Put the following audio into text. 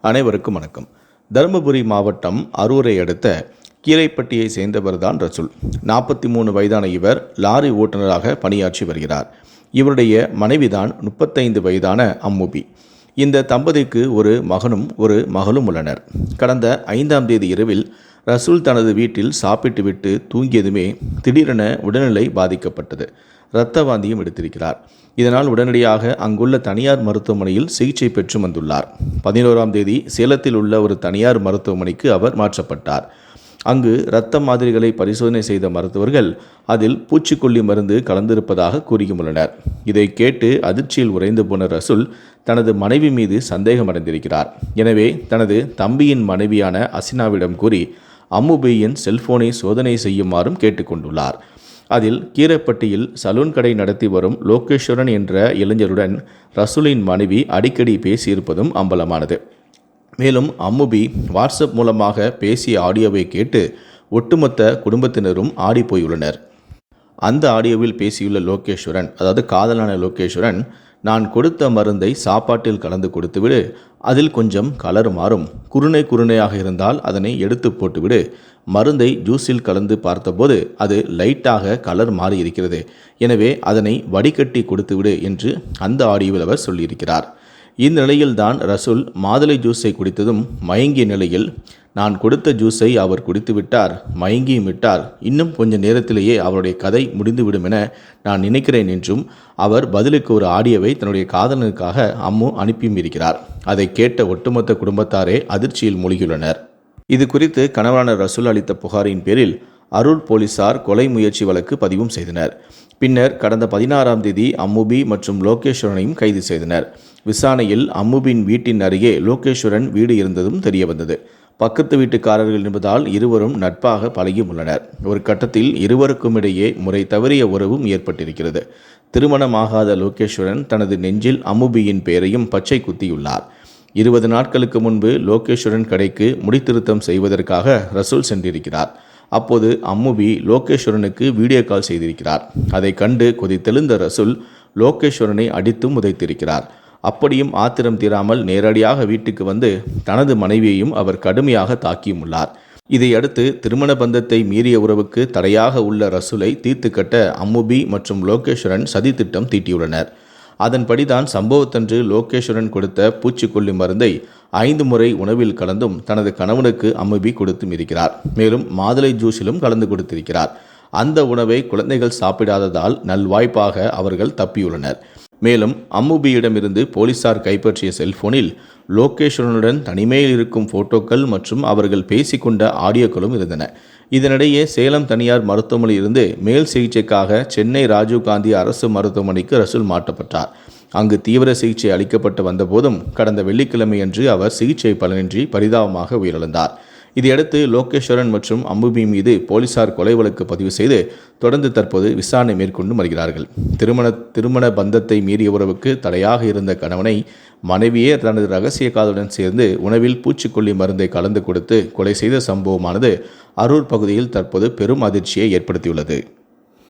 அனைவருக்கும் வணக்கம். தருமபுரி மாவட்டம் அரூரை அடுத்த கீரைப்பட்டியை சேர்ந்தவர்தான் ரசூல். நாற்பத்தி மூணு வயதான இவர் லாரி ஓட்டுநராக பணியாற்றி வருகிறார். இவருடைய மனைவிதான் முப்பத்தைந்து வயதான அம்முபி. இந்த தம்பதிக்கு ஒரு மகனும் ஒரு மகளும் உள்ளனர். கடந்த ஐந்தாம் தேதி இரவில் ரசூல் தனது வீட்டில் சாப்பிட்டுவிட்டு தூங்கியதுமே திடீரென உடல்நிலை பாதிக்கப்பட்டது. இரத்த வாந்தியும் எடுத்திருக்கிறார். இதனால் உடனடியாக அங்குள்ள தனியார் மருத்துவமனையில் சிகிச்சை பெற்று வந்துள்ளார். பதினோராம் தேதி சேலத்தில் உள்ள ஒரு தனியார் மருத்துவமனைக்கு அவர் மாற்றப்பட்டார். அங்கு இரத்த மாதிரிகளை பரிசோதனை செய்த மருத்துவர்கள் அதில் பூச்சிக்கொல்லி மருந்து கலந்திருப்பதாக கூறியுள்ளனர் இதை கேட்டு அதிர்ச்சியில் உறைந்து போன ரசூல் தனது மனைவி மீது சந்தேகமடைந்திருக்கிறார். எனவே தனது தம்பியின் மனைவியான அசினாவிடம் கூறி அம்முபியின் செல்போனை சோதனை செய்யுமாறும் கேட்டுக்கொண்டுள்ளார். அதில் கீரப்பட்டியில் சலூன் கடை நடத்தி வரும் லோகேஸ்வரன் என்ற இளைஞருடன் ரசூலின் மனைவி அடிக்கடி பேசியிருப்பதும் அம்பலமானது. மேலும் அம்முபி வாட்ஸ்அப் மூலமாக பேசிய ஆடியோவை கேட்டு ஒட்டுமொத்த குடும்பத்தினரும் ஆடி போயுள்ளனர் அந்த ஆடியோவில் பேசியுள்ள லோகேஸ்வரன் அதாவது காதலான லோகேஸ்வரன் நான் கொடுத்த மருந்தை சாப்பாட்டில் கலந்து கொடுத்துவிடு. அதில் கொஞ்சம் கலர் மாறும். குருணை குருணையாக இருந்தால் அதனை எடுத்து போட்டுவிடு. மருந்தை ஜூஸில் கலந்து பார்த்தபோது அது லைட்டாக கலர் மாறி இருக்கிறது எனவே அதனை வடிகட்டி கொடுத்துவிடு என்று அந்த ஆடியோவில் அவர் சொல்லியிருக்கிறார். இந்நிலையில்தான் ரசூல் மாதுளை ஜூஸை குடித்ததும் மயங்கிய நிலையில் நான் கொடுத்த ஜூஸை அவர் குடித்து விட்டார் மயங்கியும் விட்டார். இன்னும் கொஞ்ச நேரத்திலேயே அவருடைய கதை முடிந்துவிடும் என நான் நினைக்கிறேன் என்றும் அவர் பதிலுக்கு ஒரு ஆடியோவை தன்னுடைய காதலனுக்காக அம்மு அனுப்பியும் இருக்கிறார். அதை கேட்ட ஒட்டுமொத்த குடும்பத்தாரே அதிர்ச்சியில் மூழ்கியுள்ளனர். இது குறித்து கணவரான ரசூல் அளித்த புகாரின் பேரில் அரூர் போலீசார் கொலை முயற்சி வழக்கு பதிவும் செய்தனர். பின்னர் கடந்த பதினாறாம் தேதி அம்முபி மற்றும் லோகேஸ்வரனையும் கைது செய்தனர். விசாரணையில் அம்முபின் வீட்டின் அருகே லோகேஸ்வரன் வீடு இருந்ததும் தெரியவந்தது பக்கத்து வீட்டுக்காரர்கள் என்பதால் இருவரும் நட்பாக பழகியும் உள்ளனர் ஒரு கட்டத்தில் இருவருக்கும் இடையே முறை தவறிய உறவும் ஏற்பட்டிருக்கிறது. திருமணமாகாத லோகேஸ்வரன் தனது நெஞ்சில் அம்முபியின் பெயரையும் பச்சை குத்தியுள்ளார். இருபது நாட்களுக்கு முன்பு லோகேஸ்வரன் கடைக்கு முடித்திருத்தம் செய்வதற்காக ரசூல் சென்றிருக்கிறார். அப்போது அம்முபி லோகேஸ்வரனுக்கு வீடியோ கால் செய்திருக்கிறார். அதை கண்டு கொதித்தெழுந்த ரசூல் லோகேஸ்வரனை அடித்தும் உதைத்திருக்கிறார். அப்படியும் ஆத்திரம் தீராமல் நேரடியாக வீட்டுக்கு வந்து தனது மனைவியையும் அவர் கடுமையாக தாக்கியும் உள்ளார் இதையடுத்து திருமண பந்தத்தை மீறிய உறவுக்கு தடையாக உள்ள ரசூலை தீர்த்து கட்ட அம்முபி மற்றும் லோகேஸ்வரன் சதித்திட்டம் தீட்டியுள்ளனர். அதன்படிதான் சம்பவத்தன்று லோகேஸ்வரன் கொடுத்த பூச்சிக்கொல்லி மருந்தை ஐந்து முறை உணவில் கலந்தும் தனது கணவனுக்கு அம்முபி கொடுத்தும் இருக்கிறார் மேலும் மாதுளை ஜூஸிலும் கலந்து கொடுத்திருக்கிறார். அந்த உணவை குழந்தைகள் சாப்பிடாததால் நல்வாய்ப்பாக அவர்கள் தப்பியுள்ளனர். மேலும் அம்முபியிடமிருந்து போலீசார் கைப்பற்றிய செல்போனில் லோகேஸ்வரனுடன் தனிமையில் இருக்கும் போட்டோக்கள் மற்றும் அவர்கள் பேசிக்கொண்ட ஆடியோக்களும் இருந்தன. இதனிடையே சேலம் தனியார் மருத்துவமனையிலிருந்து மேல் சிகிச்சைக்காக சென்னை ராஜீவ்காந்தி அரசு மருத்துவமனைக்கு ரசூல் மாற்றப்பட்டார். அங்கு தீவிர சிகிச்சை அளிக்கப்பட்டு வந்தபோதும் கடந்த வெள்ளிக்கிழமையன்று அவர் சிகிச்சை பலனின்றி பரிதாபமாக உயிரிழந்தார். இதையடுத்து லோகேஸ்வரன் மற்றும் அம்புபி மீது போலீசார் கொலை வழக்கு பதிவு செய்து தொடர்ந்து தற்போது விசாரணை மேற்கொண்டு வருகிறார்கள். திருமண திருமண பந்தத்தை மீறிய உறவுக்கு தடையாக இருந்த கணவனை மனைவியே தனது ரகசிய காதலுடன் சேர்ந்து உணவில் பூச்சிக்கொல்லி மருந்தை கலந்து கொடுத்து கொலை செய்த சம்பவமானது அரூர் பகுதியில் தற்போது பெரும் அதிர்ச்சியை ஏற்படுத்தியுள்ளது.